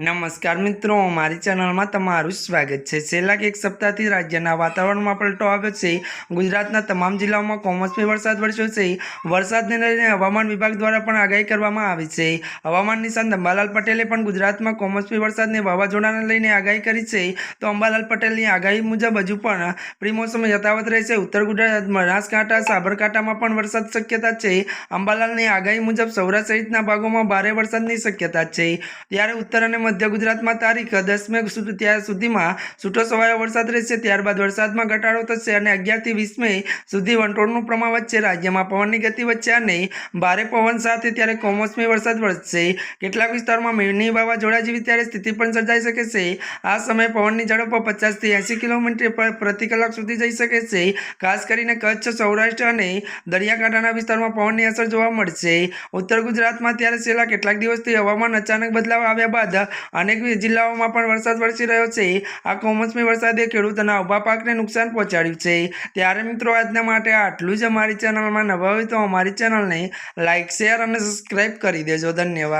નમસ્કાર મિત્રો, મારી ચેનલમાં તમારું સ્વાગત છે. છેલ્લા એક સપ્તાહથી રાજ્યના વાતાવરણમાં પલટો આવ્યો છે. ગુજરાતના તમામ જિલ્લાઓમાં કમોસમી વરસાદ વરસ્યો છે. વરસાદને લઈને હવામાન વિભાગ દ્વારા પણ આગાહી કરવામાં આવી છે. હવામાન નિશાન અંબાલાલ પટેલે પણ ગુજરાતમાં કમોસમી વરસાદને વાવાઝોડાને લઈને આગાહી કરી છે. તો અંબાલાલ પટેલની આગાહી મુજબ હજુ પણ પ્રિમોસમ યથાવત રહેશે. ઉત્તર ગુજરાત, બનાસકાંઠા, સાબરકાંઠામાં પણ વરસાદ શક્યતા છે. અંબાલાલની આગાહી મુજબ સૌરાષ્ટ્ર સહિતના ભાગોમાં ભારે વરસાદની શક્યતા છે. ત્યારે ઉત્તર અને મધ્ય ગુજરાતમાં તારીખ દસ મે ત્યાં સુધીમાં છૂટો છવાયો વરસાદ રહેશે. ત્યારબાદ વરસાદમાં ઘટાડો થશે અને અગિયારથી વીસ મે સુધી વંટોળનું પ્રમાણ વધશે. રાજ્યમાં પવનની ગતિ વધશે અને ભારે પવન સાથે ત્યારે કમોસમી વરસાદ વરસશે. કેટલાક વિસ્તારોમાં મેઘની વાવાઝોડા જેવી ત્યારે સ્થિતિ પણ સર્જાઈ શકે છે. આ સમયે પવનની ઝડપ પચાસથી એંસી કિલોમીટર પર પ્રતિ કલાક સુધી જઈ શકે છે. ખાસ કરીને કચ્છ, સૌરાષ્ટ્ર અને દરિયાકાંઠાના વિસ્તારમાં પવનની અસર જોવા મળશે. ઉત્તર ગુજરાતમાં ત્યારે છેલ્લા કેટલાક દિવસથી હવામાન અચાનક બદલાવ આવ્યા બાદ અનેક જિલ્લાઓમાં પણ વરસાદ વરસી રહ્યો છે. આ કમોસમી વરસાદે ખેડૂતોના ઊભા પાકને નુકસાન પહોંચાડ્યું છે. ત્યારે મિત્રો, આજના માટે આટલું જ અમારી ચેનલમાં નવા હોય તો અમારી ચેનલને લાઇક શેર અને સબસ્ક્રાઈબ કરી દેજો. ધન્યવાદ.